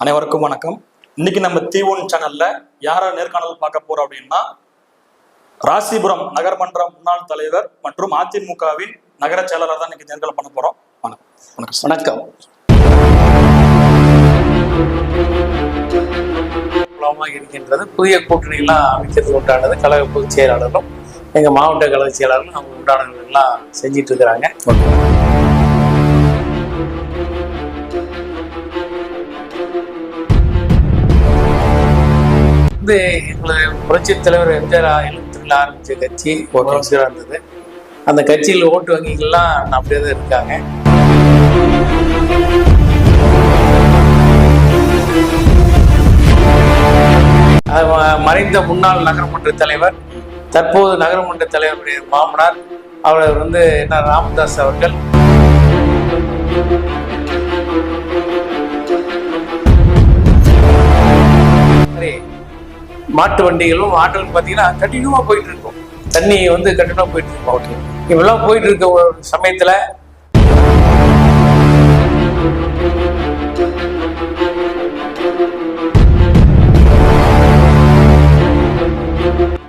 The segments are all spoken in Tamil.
அனைவருக்கும் வணக்கம். இன்னைக்கு நம்ம தி ஒன் சேனல்ல யார நேர்காணல் பார்க்க போறோம் அப்படின்னா ராசிபுரம் நகர்மன்ற முன்னாள் தலைவர் மற்றும் அதிமுகவின் நகர செயலாளர் தான் இன்னைக்கு நேர்காணல் பண்ண போறோம். வணக்கம். வணக்கம். வணக்கம். இருக்கின்றது. புதிய கூட்டணியெல்லாம் அமைக்கிறது உண்டானது கழக பொதுச் செயலாளரும் எங்க மாவட்ட கழக செயலாளரும் அவங்க உண்டானவர்கள் எல்லாம் செஞ்சிட்டு இருக்கிறாங்க. வந்து எங்களுடைய புரட்சி தலைவர் எம்ஜிஆர் எழுபத்தி ஆரம்பிச்ச கட்சி ஒரு வருஷம் இருந்தது. அந்த கட்சியில் ஓட்டு வங்கிகள்லாம் அப்படியே தான் இருக்காங்க. மறைந்த முன்னாள் நகரமன்ற தலைவர் தற்போது நகரமன்ற தலைவருடைய மாமனார் அவர் வந்து என்ன ராமதாஸ் அவர்கள். மாட்டு வண்டிகளும் ஆட்டோவும் பார்த்தீங்கன்னா கண்டினியூவா போயிட்டு இருக்கும் தண்ணி வந்து கண்டினியூவா போயிட்டு இருக்கும் ஓகே இவெல்லாம் போயிட்டு இருக்க ஒரு சமயத்துல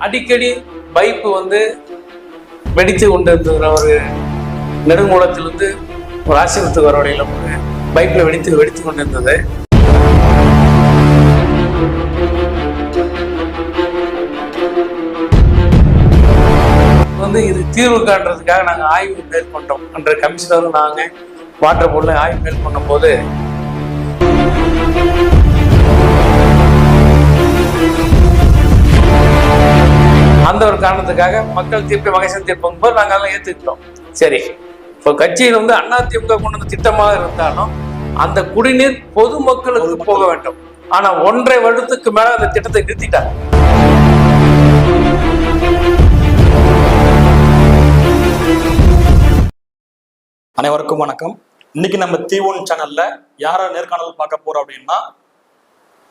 அடிக்கடி பைப்பு வந்து வெடித்து கொண்டு இருந்த ஒரு நெடுங்குளத்திலிருந்து ஒரு ஆசிரியத்துக்கு வர வழியில் ஒரு பைப்பில் வெடித்து வெடித்து கொண்டு இருந்தது வந்து இது தீர்வு காண்றதுக்காக நாங்கள் ஆய்வு மேற்கொண்டோம் அன்ற கமிஷனரும் நாங்கள் வாட்டர் போர்டில் ஆய்வு மேற்கொண்ட போது அந்த ஒரு காரணத்துக்காக மக்கள் தீர்ப்பு மகேசன் தீர்ப்பு போது நாங்கள் அதெல்லாம் ஏற்றுக்கிட்டோம் சரி இப்போ கட்சியில் வந்து அதிமுக கொண்டு வந்த திட்டமாக இருந்தாலும் அந்த குடிநீர் பொதுமக்களுக்கு போக வேண்டும். ஆனா ஒன்றரை வருடத்துக்கு மேல அந்த திட்டத்தை நிறுத்திட்டாங்க. அனைவருக்கும் வணக்கம். இன்னைக்கு நம்ம தி ஒன் சேனல்ல யார நேர்காணல் பார்க்க போறோம் அப்படின்னா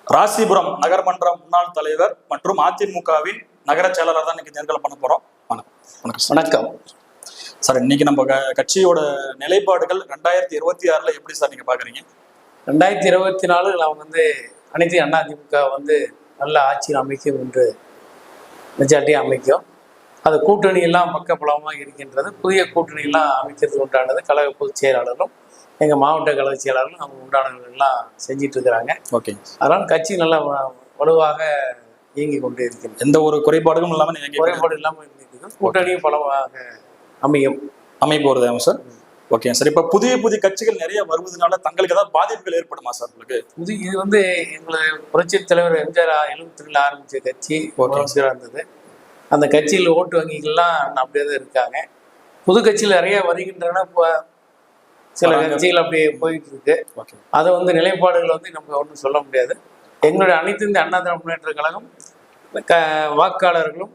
ராசிபுரம் நகர்மன்ற முன்னாள் தலைவர் மற்றும் அதிமுகவின் நகர செயலாளர் தான் இன்னைக்கு நேர்காணல் பண்ண போறோம். வணக்கம். வணக்கம் சார். இன்னைக்கு நம்ம க- கட்சியோட நிலைப்பாடுகள் ரெண்டாயிரத்தி இருபத்தி ஆறுல எப்படி சார் நீங்க பாக்குறீங்க? ரெண்டாயிரத்தி இருபத்தி நாலு நான் வந்து அனைத்து அண்ணா திமுக வந்து நல்ல ஆட்சியில் அமைக்கும் என்று மெஜாரிட்டி அமைக்கும். அது கூட்டணி எல்லாம் பக்கபலமாக இருக்கின்றது. புதிய கூட்டணி எல்லாம் அமைக்கிறது உண்டானது கழக பொதுச் செயலாளரும் எங்கள் மாவட்ட கழக செயலாளரும் அவங்க உண்டானவர்கள் எல்லாம் செஞ்சிட்டு இருக்கிறாங்க ஓகே. அதனால் கட்சி நல்லா வலுவாக இயங்கி கொண்டு இருக்கின்றது. எந்த ஒரு குறைபாடுகளும் இல்லாம நீங்க குறைபாடு இல்லாமல் இருக்குது கூட்டணியும் பலமாக அமையும். அமைப்பு வருது சார். Okay sir. இப்ப புதிய புதிய கட்சிகள் நிறைய வருவதனால தங்களுக்கு ஏதாவது பாதிப்புகள் ஏற்படுமா சார் உங்களுக்கு? இது இது வந்து எங்களுடைய புரட்சி தலைவர் எம்ஜிஆர் எழுபத்தி ரெண்டுல ஆரம்பிச்ச கட்சி ஒரு இருந்தது. அந்த கட்சியில் ஓட்டு வங்கிகள்லாம் அப்படியே தான் இருக்காங்க. புது கட்சியில் நிறைய வருகின்றன இப்போ சில. கட்சிகள் அப்படியே போயிட்டு இருக்கு அதை வந்து நிலைப்பாடுகள் வந்து நம்ம ஒன்றும் சொல்ல முடியாது. எங்களுடைய அனைத்து இந்த அண்ணா திராவிட முன்னேற்ற கழகம் க வாக்காளர்களும்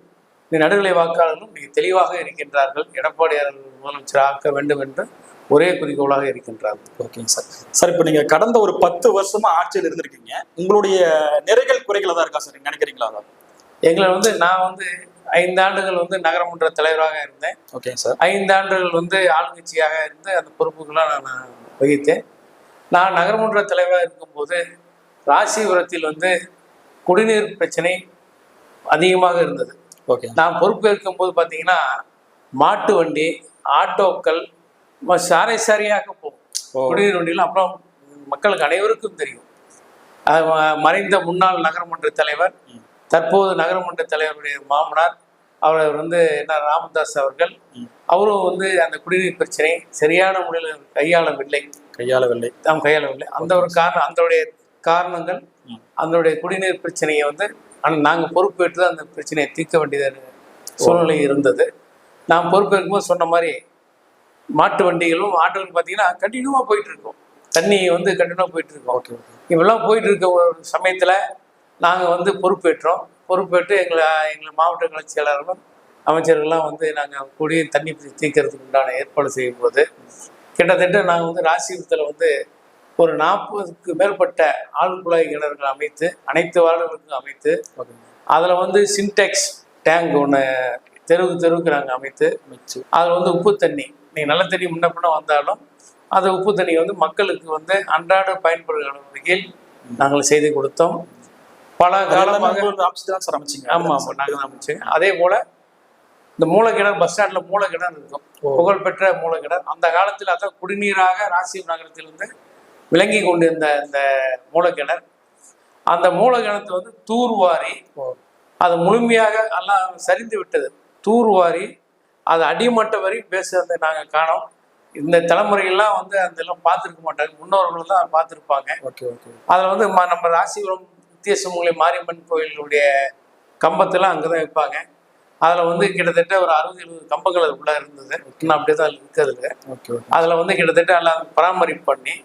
இந்த நடுநிலை வாக்காளர்களும் மிக தெளிவாக இருக்கின்றார்கள். எடப்பாடியார் முதலமைச்சர் ஆக்க வேண்டும் என்று ஒரே குறிக்கோளாக இருக்கின்றார்கள். ஓகேங்க சார். சார் இப்போ நீங்க கடந்த ஒரு பத்து வருஷமா ஆட்சியில் இருந்திருக்கீங்க. உங்களுடைய நிறைகள் குறைகள் தான் இருக்கா சார்? நினைக்கிறீங்களா எங்களை வந்து நான் வந்து ஐந்தாண்டுகள் வந்து நகரமன்ற தலைவராக இருந்தேன். ஓகேங்க சார். ஐந்தாண்டுகள் வந்து ஆளுங்கட்சியாக இருந்து அந்த பொறுப்புகளாக நான் வகித்தேன். நான் நகரமன்ற தலைவராக இருக்கும்போது ராசிபுரத்தில் வந்து குடிநீர் பிரச்சனை அதிகமாக இருந்தது. ஓகே. நான் பொறுப்பேற்கும் போது பார்த்தீங்கன்னா மாட்டு வண்டி ஆட்டோக்கள் சாரை சாரியாக போகும். குடிநீர் வண்டியில் அப்புறம் மக்களுக்கு அனைவருக்கும் தெரியும். மறைந்த முன்னாள் நகரமன்ற தலைவர். தற்போது நகரமன்ற தலைவருடைய மாமனார் அவர் வந்து என்ன ராமதாஸ் அவர்கள். அவரும் வந்து அந்த குடிநீர் பிரச்சனை சரியான முறையில் கையாளவில்லை. கையாளவில்லை. தாம் கையாளவில்லை. அந்த ஒரு காரணம் அதனுடைய காரணங்கள். அதனுடைய குடிநீர் பிரச்சனையை வந்து ஆனா- நாங்க பொறுப்பேற்று அந்த பிரச்சனையை தீர்க்க வேண்டியது சூழ்நிலை இருந்தது. நான் பொறுப்பேற்கும் போது சொன்ன மாதிரி மாட்டு வண்டிகளும் ஆட்டோவும் பார்த்தீங்கன்னா கண்டினியூவாக போயிட்டு இருக்கும். தண்ணி வந்து கண்டினியூவாக போயிட்டு இருக்கும். ஓகே. இவெல்லாம் போயிட்டு இருக்க ஒரு சமயத்தில் நாங்கள் வந்து பொறுப்பேற்றோம். பொறுப்பேற்று எங்களை எங்களை மாவட்ட கழக செயலாளர்களும் அமைச்சர்கள்லாம் வந்து நாங்கள் கூடிய தண்ணி பிரச்சனை தீர்க்கறதுக்கு உண்டான ஏற்பாடு செய்யும் போது கிட்டத்தட்ட நாங்கள் வந்து ராசிபுரத்தில் வந்து ஒரு நாற்பதுக்கு மேற்பட்ட ஆழ்குழாய் கிணறுகள் அமைத்து அனைத்து வார்டுகளுக்கும் அமைத்து அதில் வந்து சின்டெக்ஸ் டேங்க் ஒன்று தெருவுக்கு தெருவுக்கு நாங்கள் அமைத்து மிச்சு அதில் வந்து உப்பு தண்ணி. நீங்கள் நல்ல தண்ணி முன்ன பின்ன வந்தாலும் அந்த உப்பு தண்ணியை வந்து மக்களுக்கு வந்து அன்றாட பயன்படுகிற வகையில் நாங்கள் செய்து கொடுத்தோம். பல காலமாக ஆப்ஷன் தான் சார் அமைச்சிங்க. ஆமாம் ஆமாம் நாங்கள் அமைச்சோங்க அதே போல் இந்த மூலக்கிணறு பஸ் ஸ்டாண்டில் மூலக்கிணறு இருக்கும். புகழ்பெற்ற மூலக்கிணறு. அந்த காலத்தில் அதான் குடிநீராக ராசிபுரம் நகரத்திலிருந்து விளங்கி கொண்டிருந்த இந்த மூலக்கிணறு. அந்த மூலக்கிணத்தை வந்து தூர்வாரி அது முழுமையாக எல்லாம் சரிந்து விட்டது. தூர்வாரி அது அடிமட்ட வரை பேசுறதை நாங்கள் காணோம். இந்த தலைமுறையெல்லாம் வந்து அதெல்லாம் பார்த்துருக்க மாட்டாங்க. முன்னோர்கள் தான் பார்த்துருப்பாங்க. அதில் வந்து நம்ம ராசிபுரம் வித்தியாசமூலை மாரியம்மன் கோயிலுடைய கம்பத்தெல்லாம் அங்கே தான் வைப்பாங்க. அதில் வந்து கிட்டத்தட்ட ஒரு அறுபது எழுபது கம்பங்கள் அதுக்குள்ளே இருந்தது. இன்னும் அப்படியே தான் இருக்கிறதுல. அதில் வந்து கிட்டத்தட்ட எல்லாம் பராமரிப்பு பண்ணி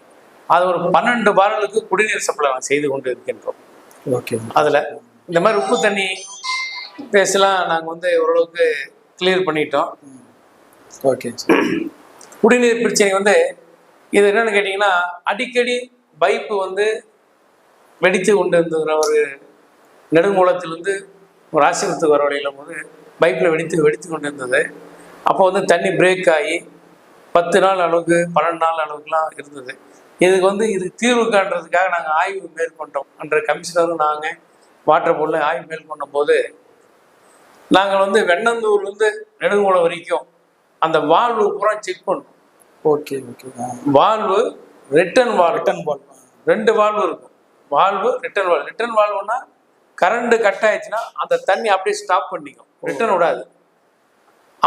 அது ஒரு பன்னெண்டு பாரலுக்கு குடிநீர் சப்ளை செய்து கொண்டு இருக்கின்றோம். ஓகே அதில் இந்த மாதிரி உப்பு தண்ணி பேசலாம் நாங்கள் வந்து ஓரளவுக்கு கிளியர் பண்ணிட்டோம். ஓகே. குடிநீர் பிரச்சனை வந்து இது என்னன்னு கேட்டிங்கன்னா அடிக்கடி பைப்பு வந்து வெடித்து கொண்டு இருந்துகிற ஒரு நெடுங்குளத்திலிருந்து ஒரு ஆசிரியத்துக்கு வர வழியில் போது பைப்பில் வெடித்து வெடித்து கொண்டு இருந்தது அப்போ வந்து தண்ணி பிரேக் ஆகி பத்து நாள் அளவுக்கு பன்னெண்டு நாள் அளவுக்குலாம் இருந்தது. இதுக்கு வந்து இதுக்கு தீர்வு காண்றதுக்காக நாங்கள் ஆய்வு மேற்கொண்டோம். அன்ற கமிஷனரும் நாங்கள் வாட்டர் போர்டில் ஆய்வு மேற்கொண்ட போது நாங்கள் வந்து வெண்ணந்தூர்லேருந்து நெடுங்குளம் வரைக்கும் அந்த வால்வு பூரா செக் பண்ணோம். Okay okay valve return valve return ball ரெண்டு வால்வு இருக்கும். வால்வு ரிட்டர்ன் வால்வு ரிட்டர்ன் வால்வுனா கரண்ட் கட் ஆயிடுச்சுன்னா அந்த தண்ணி அப்படியே ஸ்டாப் பண்ணிக்கும். ரிட்டர்ன் விடாது.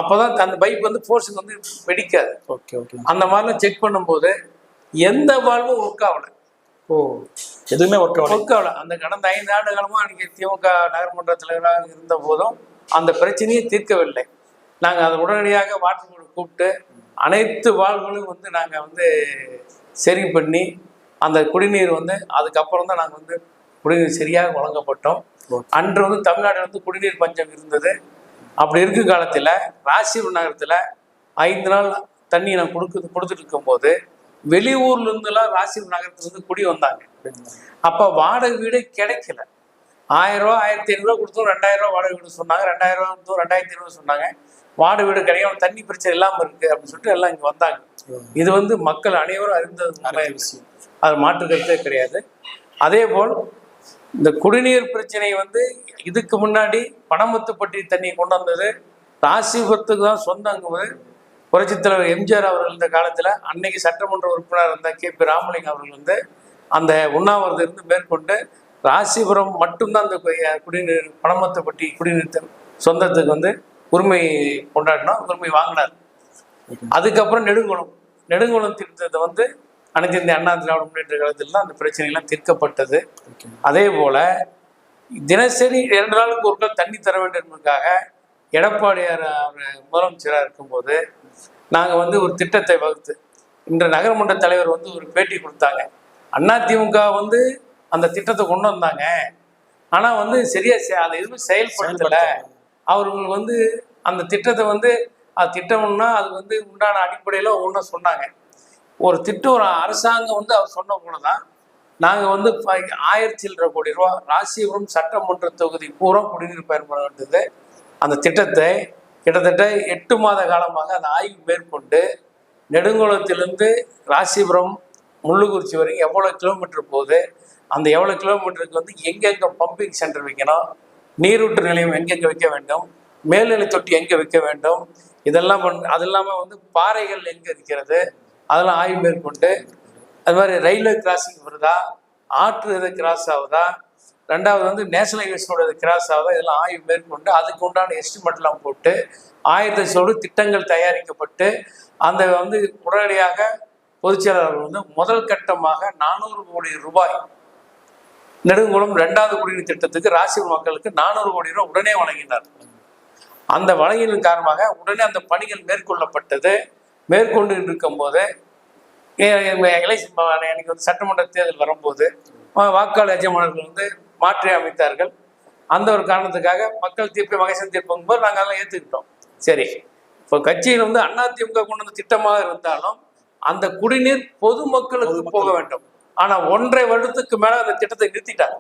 அப்போதான் அந்த பைப் வந்து ஃபோர்ஸுக்கு வந்து வெடிக்காது. ஓகே ஓகே அந்த மாதிரிலாம் செக் பண்ணும்போது எந்த வால்வும் ஒர்க் ஆகல. ஓ எதுவுமே ஒர்க் ஆகல. ஒர்க் ஆகல. அந்த கடந்த ஐந்து ஆண்டு காலமாக அன்றைக்கி திமுக நகர்மன்ற தலைவராக இருந்த போதும் அந்த பிரச்சனையை தீர்க்கவில்லை. நாங்கள் அதை உடனடியாக வாட்டர் போர்டு கூப்பிட்டு அனைத்து வால்வுகளும் வந்து நாங்கள் வந்து சரி பண்ணி அந்த குடிநீர் வந்து அதுக்கப்புறம் தான் நாங்கள் வந்து குடிநீர் சரியாக வழங்கப்பட்டோம். அன்று வந்து தமிழ்நாட்டில் வந்து குடிநீர் பஞ்சம் இருந்தது. அப்படி இருக்கும் காலத்தில் ராசிபுரம் நகரத்தில் ஐந்து நாள் தண்ணி நான் கொடுக்கு கொடுத்துட்டு இருக்கும்போது வெளியூர்ல இருந்தெல்லாம் ராசிபுரம் நகரத்துலேருந்து குடி வந்தாங்க. அப்போ வாடகை வீடே கிடைக்கல. ஆயிரம் ரூபா ஆயிரத்தி ஐநூறுரூவா கொடுத்தோம் ரெண்டாயிரம் ரூபா வாடகை வீடு சொன்னாங்க ரெண்டாயிரம் ரூபா கொடுத்தோம் ரெண்டாயிரத்தி ஐநூறு சொன்னாங்க. வாடகை வீடு கிடைக்காம தண்ணி பிரச்சனை இல்லாமல் இருக்கு அப்படின்னு சொல்லிட்டு எல்லாம் இங்கே வந்தாங்க. இது வந்து மக்கள் அனைவரும் அறிந்தது. விஷயம். அது மாற்று கருத்தே கிடையாது. அதே போல் இந்த குடிநீர் பிரச்சனை வந்து இதுக்கு முன்னாடி பணமுத்துப்பட்டி தண்ணி கொண்டு வந்தது. ராசிபுரத்துக்கு தான் சொந்தங்கும்போது புரட்சித் தலைவர் எம்ஜிஆர் அவர்கள் இந்த காலத்தில் அன்னைக்கு சட்டமன்ற உறுப்பினர் இருந்த கே பி ராமலிங்கம் அவர்கள் வந்து அந்த உண்ணாவிரதம் இருந்து மேற்கொண்டு ராசிபுரம் மட்டும்தான் அந்த குடிநீர் பணமத்துப்பட்டி குடிநீர் சொந்தத்துக்கு வந்து உரிமை கொண்டாடினோம் உரிமை வாங்கினார். அதுக்கப்புறம் நெடுங்குளம் நெடுங்குளம் திட்டத்தை வந்து அனைத்து இந்திய அண்ணா திராவிட முன்னேற்ற கழகத்தில் தான் அந்த பிரச்சனைலாம் தீர்க்கப்பட்டது. அதே போல தினசரி இரண்டு நாளுக்கு ஒரு நாள் தண்ணி தர வேண்டும் என்பதற்காக எடப்பாடியார் அவர் முதலமைச்சராக இருக்கும்போது நாங்கள் வந்து ஒரு திட்டத்தை வகுத்து இன்று நகரமன்ற தலைவர் வந்து ஒரு பேட்டி கொடுத்தாங்க. அதிமுக வந்து அந்த திட்டத்தை கொண்டு வந்தாங்க. ஆனால் வந்து சரியா அதை எதுவும் செயல்படுத்தலை. அவர்கள் வந்து அந்த திட்டத்தை வந்து அது திட்டம்னா அது வந்து உண்டான அடிப்படையில் ஒன்றும் சொன்னாங்க. ஒரு திட்டம் ஒரு அரசாங்கம் வந்து அவர் சொன்ன கூட தான் நாங்கள் வந்து ஆயிரத்தி சில்லரை கோடி ரூபா ராசிபுரம் சட்டமன்ற தொகுதி பூரா குடிநீர் பயன்பட வேண்டியது அந்த திட்டத்தை கிட்டத்தட்ட எட்டு மாத காலமாக அந்த ஆய்வு மேற்கொண்டு நெடுங்குளத்திலிருந்து ராசிபுரம் முள்ளுக்குறிச்சி வரைக்கும் எவ்வளோ கிலோமீட்டர் போகுது அந்த எவ்வளோ கிலோமீட்டருக்கு வந்து எங்கெங்கே பம்பிங் சென்டர் வைக்கணும் நீரூற்று நிலையம் எங்கெங்கே வைக்க வேண்டும் மேல்நிலை தொட்டி எங்கே வைக்க வேண்டும் இதெல்லாம் பண் அது இல்லாமல் வந்து பாறைகள் எங்கே இருக்கிறது அதெல்லாம் ஆய்வு மேற்கொண்டு அது மாதிரி ரயில்வே கிராசிங் வருதா? ஆற்று எது கிராஸ் ஆகுதா? ரெண்டாவது வந்து நேஷனல் ஹைவேஸோட கிராஸ் ஆகுதா? இதெல்லாம் ஆய்வு மேற்கொண்டு அதுக்கு உண்டான எஸ்டிமேட்லாம் போட்டு ஆயிரத்தி திட்டங்கள் தயாரிக்கப்பட்டு அந்த வந்து உடனடியாக பொதுச்செயலாளர் வந்து முதல் கட்டமாக நானூறு கோடி ரூபாய் நெடுங்குளம் ரெண்டாவது குடிநீர் திட்டத்துக்கு ராசிபுரம் மக்களுக்கு நானூறு கோடி ரூபாய் உடனே வழங்கினார். அந்த வழங்கியதன் காரணமாக உடனே அந்த பணிகள் மேற்கொள்ளப்பட்டது. மேற்கொண்டு இருக்கும்போது எலெக்ஷன் எனக்கு வந்து சட்டமன்ற தேர்தல் வரும்போது வாக்காளர் எஜமானர்கள் வந்து மாற்றி அமைத்தார்கள். அந்த ஒரு காரணத்துக்காக மக்கள் தீர்ப்பு மகேசன் தீர்ப்புங்கும் போது நாங்கள் அதெல்லாம் ஏற்றுக்கிட்டோம் சரி. இப்போ கட்சியில் வந்து அதிமுக கொண்டு வந்த திட்டமாக இருந்தாலும் அந்த குடிநீர் பொதுமக்களுக்கு போக வேண்டும். ஆனால் ஒன்றரை வருடத்துக்கு மேலே அந்த திட்டத்தை நிறுத்திட்டாங்க.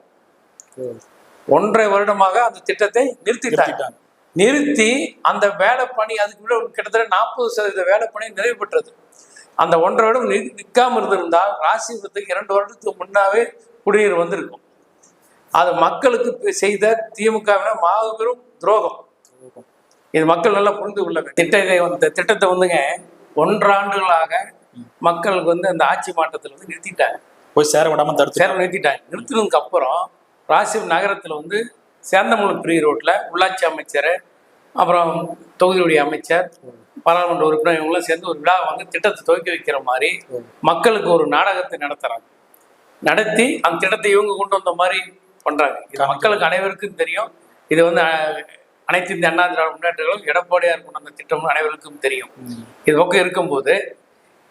ஒன்றரை வருடமாக அந்த திட்டத்தை நிறுத்திட்டாங்க. நிறுத்தி அந்த வேலை பணி அதுக்கு முன்னாடி ஒரு கிட்டத்தட்ட நாற்பது சதவீத வேலை பணி நிறைவு பெற்றது. அந்த ஒன்றரை வருடம் நிற்காம இருந்திருந்தால் ராசிபுரத்துக்கு இரண்டு வருடத்துக்கு முன்னாவே குடிநீர் வந்திருக்கும். அது மக்களுக்கு செய்த திமுகவின மாபெரும் துரோகம். இது மக்கள் நல்லா புரிந்து கொள்ள. திட்டத்தை இந்த திட்டத்தை வந்துங்க ஒன்றாண்டுகளாக மக்களுக்கு வந்து அந்த ஆட்சி மாற்றத்தில் வந்து நிறுத்திட்டாங்க. போய் சேர விடாம தடுத்து சேர நிறுத்திட்டாங்க நிறுத்தினதுக்கு அப்புறம் ராசிபுரம் நகரத்தில் வந்து சேந்தமங்கலம் பிரி ரோட்டில் உள்ளாட்சி அமைச்சர் அப்புறம் தொகுதியுடைய அமைச்சர் பாராளுமன்ற உறுப்பினர் இவங்களாம் சேர்ந்து ஒரு விழா வந்து திட்டத்தை துவக்கி வைக்கிற மாதிரி மக்களுக்கு ஒரு நாடகத்தை நடத்துகிறாங்க நடத்தி அந்த திட்டத்தை இவங்க கொண்டு வந்த மாதிரி பண்ணுறாங்க இது மக்களுக்கு அனைவருக்கும் தெரியும். இது வந்து அனைத்து இந்த அண்ணா திராவிட முன்னேற்றங்களும் எடப்பாடியார் கொண்டு வந்த திட்டம் அனைவருக்கும் தெரியும். இது பக்கம் இருக்கும்போது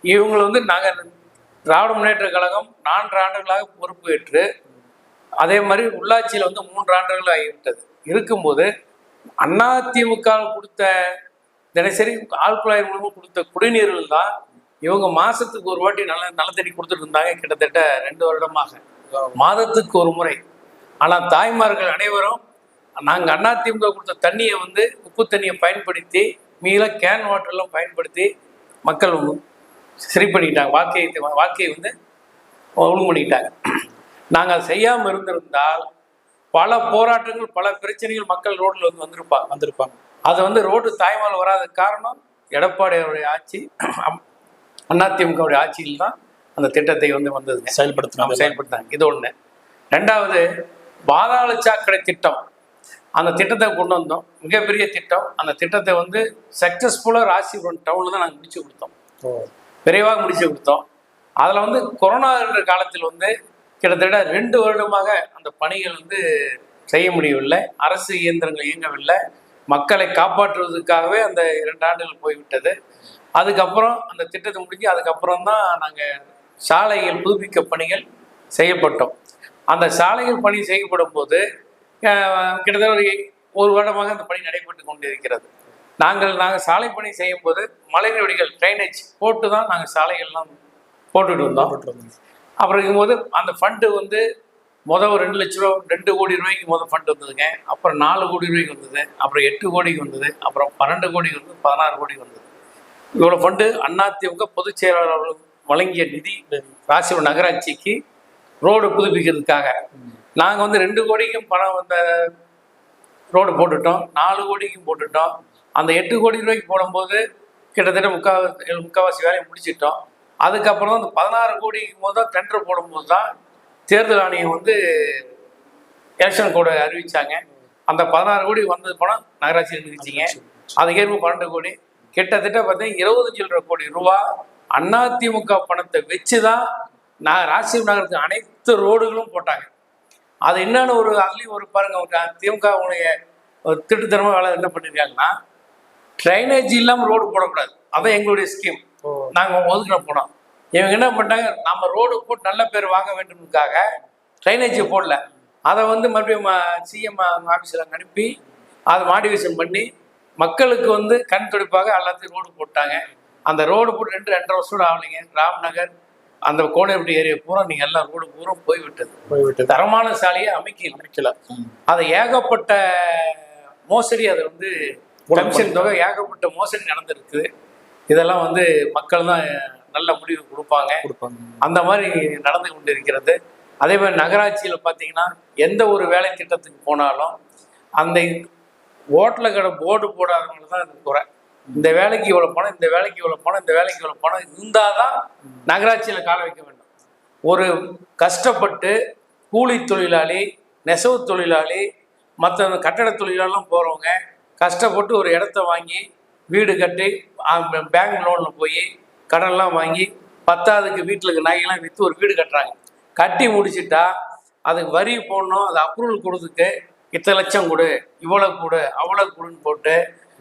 இவங்களை வந்து நாங்கள் திராவிட முன்னேற்ற கழகம் நான்கு ஆண்டுகளாக பொறுப்பேற்று அதே மாதிரி உள்ளாட்சியில் வந்து மூன்று ஆண்டுகள் ஆகிவிட்டது. இருக்கும்போது அதிமுக கொடுத்த தினசரி ஆழ்குழாய் மூலமாக கொடுத்த குடிநீர்கள் தான் இவங்க மாசத்துக்கு ஒரு வாட்டி நல்ல நலத்தடி கொடுத்துட்டு இருந்தாங்க கிட்டத்தட்ட ரெண்டு வருடமாக. மாதத்துக்கு ஒரு முறை. ஆனால் தாய்மார்கள் அனைவரும் நாங்கள் அதிமுக கொடுத்த தண்ணியை வந்து உப்பு தண்ணியை பயன்படுத்தி மீள கேன் வாட்டர்லாம் பயன்படுத்தி மக்கள் சரி பண்ணிக்கிட்டாங்க வாழ்க்கையை வாழ்க்கையை வந்து ஒழுங்கு பண்ணிக்கிட்டாங்க நாங்கள் செய்யாமல் இருந்திருந்தால் பல போராட்டங்கள் பல பிரச்சனைகள் மக்கள் ரோட்டில் வந்து வந்திருப்பாங்க வந்திருப்பாங்க. அது வந்து ரோடு தாய்மால் வராத காரணம் எடப்பாடியாருடைய ஆட்சி அதிமுகவுடைய ஆட்சியில் தான் அந்த திட்டத்தை வந்து நம்ம செயல்படுத்தினாங்க. செயல்படுத்தாங்க இது ஒண்ணு. ரெண்டாவது பாதாள சாக்கடை திட்டம். அந்த திட்டத்தை கொண்டு வந்தோம். மிகப்பெரிய திட்டம். அந்த திட்டத்தை வந்து சக்சஸ்ஃபுல்லாக ராசிபுரம் டவுனில் தான் நாங்கள் முடிச்சு கொடுத்தோம். விரைவாக முடிச்சு கொடுத்தோம். அதில் வந்து கொரோனா என்ற காலத்தில் வந்து கிட்டத்தட்ட ரெண்டு வருடமாக அந்த பணிகள் வந்து செய்ய முடியவில்லை. அரசு இயந்திரங்கள் இயங்கவில்லை. மக்களை காப்பாற்றுவதற்காகவே அந்த இரண்டு ஆண்டுகள் போய்விட்டது. அதுக்கப்புறம் அந்த திட்டத்தை முடிஞ்சு அதுக்கப்புறம் தான் நாங்கள் சாலைகள் புதுப்பிக்க பணிகள் செய்யப்பட்டோம். அந்த சாலைகள் பணி செய்யப்படும் போது கிட்டத்தட்ட ஒரு ஒரு வருடமாக அந்த பணி நடைபெற்று கொண்டிருக்கிறது. நாங்கள் நாங்கள் சாலை பணி செய்யும் போது மழைநொடிகள் ட்ரைனேஜ் போட்டு தான் நாங்கள் சாலைகள்லாம் போட்டுட்டு வந்தோம். அப்புறம் இருக்கும்போது அந்த ஃபண்டு வந்து மொதல் ஒரு ரெண்டு லட்ச ரூபா ரெண்டு கோடி ரூபாய்க்கு மொதல் ஃபண்டு வந்ததுங்க. அப்புறம் நாலு கோடி ரூபாய்க்கு வந்தது. அப்புறம் எட்டு கோடிக்கு வந்தது. அப்புறம் பன்னெண்டு கோடிக்கு வந்து பதினாறு கோடிக்கு வந்தது. இவ்வளோ ஃபண்டு அதிமுக பொதுச் செயலாளர்கள் வழங்கிய நிதி ராசிபுரம் நகராட்சிக்கு ரோடு புதுப்பிக்கிறதுக்காக. நாங்கள் வந்து ரெண்டு கோடிக்கும் பணம் வந்த ரோடு போட்டுட்டோம். நாலு கோடிக்கும் போட்டுட்டோம். அந்த எட்டு கோடி ரூபாய்க்கு போடும்போது கிட்டத்தட்ட முக்கால் முக்கால்வாசி வேலையை முடிச்சிட்டோம். அதுக்கப்புறம் அந்த பதினாறு கோடிக்கு போது தான் டெண்டர் போடும்போது தான் தேர்தல் ஆணையம் வந்து எலெக்ஷன் கோடை அறிவிச்சாங்க. அந்த பதினாறு கோடி வந்தது பணம் நகராட்சி நிறுத்திச்சிங்க அதுக்கேற்ப பன்னெண்டு கோடி. கிட்டத்தட்ட பார்த்தீங்கன்னா இருபது சில்லரை கோடி ரூபா அதிமுக பணத்தை வச்சு தான் நான் ராசிவ் நகரத்துக்கு அனைத்து ரோடுகளும் போட்டாங்க. அது என்னன்னு ஒரு அதுலேயும் ஒரு பாருங்க திமுக உடைய ஒரு திட்டுத்தனமாக வேலை என்ன பண்ணியிருக்காங்கன்னா ட்ரைனேஜ் இல்லாமல் ரோடு போடக்கூடாது. அதான் எங்களுடைய ஸ்கீம் நாங்கள் ஒதுக்கின போனோம். இவங்க என்ன பண்ணிட்டாங்க நம்ம ரோடு போட்டு நல்ல பேர் வாங்க வேண்டும்னுக்காக ட்ரைனேஜை போடல. அதை வந்து மறுபடியும் சிஎம் ஆஃபீஸில் அனுப்பி அதை மாடிஃபிகேஷன் பண்ணி மக்களுக்கு வந்து கண் துடைப்பாக எல்லாத்தையும் ரோடு போட்டாங்க. அந்த ரோடு போட்டு ரெண்டு ரெண்டரை வருஷம் ஆகலைங்க. ராம்நகர் அந்த கோடைப்பட்டி ஏரியா பூரா நீங்கள் எல்லாம் ரோடு பூரா போய்விட்டது போய்விட்டது. தரமான சாலையை அமைக்கல. அமைக்கல. அது ஏகப்பட்ட மோசடி அது வந்து கமிஷன் தொகை ஏகப்பட்ட மோசடி நடந்திருக்கு. இதெல்லாம் வந்து மக்கள் தான் நல்ல முடிவு கொடுப்பாங்க. கொடுப்பாங்க. அந்த மாதிரி நடந்து கொண்டு இருக்கிறது அதே மாதிரி நகராட்சியில் பார்த்தீங்கன்னா எந்த ஒரு வேலை திட்டத்துக்கு போனாலும் அந்த ஓட்டல கடை போர்டு போடாதவங்க தான் இது குறை. இந்த வேலைக்கு இவ்வளோ பணம் இந்த வேலைக்கு இவ்வளோ பணம் இந்த வேலைக்கு இவ்வளோ பணம் இருந்தால் தான் நகராட்சியில் கால வைக்க வேண்டும். ஒரு கஷ்டப்பட்டு கூலி தொழிலாளி நெசவு தொழிலாளி மற்ற கட்டட தொழிலாளர்லாம் போகிறவங்க கஷ்டப்பட்டு ஒரு இடத்த வாங்கி வீடு கட்டி பேங்க் லோனில் போய் கடன்லாம் வாங்கி பத்தாவதுக்கு வீட்டில் இருக்க நகையெல்லாம் விற்று ஒரு வீடு கட்டுறாங்க. கட்டி முடிச்சிட்டா அதுக்கு வரி போடணும் அது அப்ரூவல் கொடுத்துட்டு இத்தனை லட்சம் கொடு இவ்வளோ கொடு அவ்வளோ கொடுன்னு போட்டு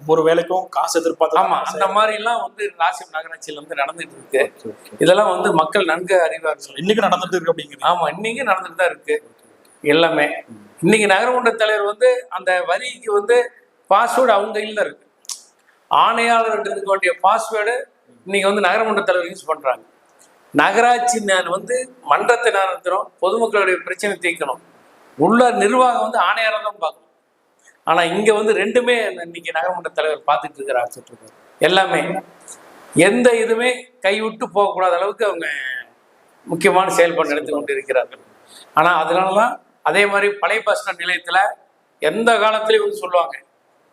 ஒரு வேலைக்கும் காசு எதிர்பார்த்து ஆமா அந்த மாதிரிலாம் வந்து ராசியம் நகராட்சியில் வந்து நடந்துட்டு இருக்கு இதெல்லாம் வந்து மக்கள் நன்கு அறிவார்கள். இன்னைக்கு நடந்துட்டு இருக்கு அப்படிங்கிறது ஆமா இன்னைக்கு நடந்துட்டு தான் இருக்கு. எல்லாமே. இன்னைக்கு நகரமன்ற தலைவர் வந்து அந்த வரிக்கு வந்து பாஸ்வேர்டு அவங்க கையில் தான் இருக்கு. ஆணையாளர் இருக்க வேண்டிய பாஸ்வேர்டு இன்னைக்கு வந்து நகரமன்ற தலைவர் யூஸ் பண்றாங்க. நகராட்சி நான் வந்து மன்றத்தை நடத்துகிறோம் பொதுமக்களுடைய பிரச்சனை தீர்க்கணும். உள்ள நிர்வாகம் வந்து ஆணையாளர் தான் பார்க்கணும். ஆனா இங்க வந்து ரெண்டுமே இன்னைக்கு நகரமன்ற தலைவர் பார்த்துட்டு இருக்கிறார் எல்லாமே எந்த இதுவுமே கைவிட்டு போகக்கூடாத அளவுக்கு அவங்க முக்கியமான செயல்பாடு நடத்தி கொண்டு இருக்கிறார்கள் ஆனால் அதனால தான் அதே மாதிரி பழைய பஸ் ஸ்டாண்ட் நிலையத்தில் எந்த காலத்துலேயும் வந்து சொல்லுவாங்க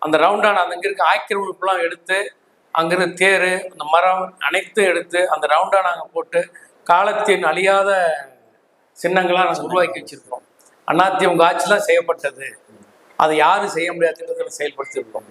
அந்த ரவுண்டான அந்த அங்கே இருக்க ஆக்கிரமிப்புலாம் எடுத்து அங்கிருந்து தேர் அந்த மரம் அனைத்தும் எடுத்து அந்த ரவுண்டாக நாங்கள் போட்டு காலத்தின் அழியாத சின்னங்களாக நாங்கள் உருவாக்கி வச்சுருக்கோம் அதிமுக ஆட்சி தான் செய்யப்பட்டது. அதை யாரும் செய்ய முடியாத திட்டத்தில் செயல்படுத்தியிருக்கோம்.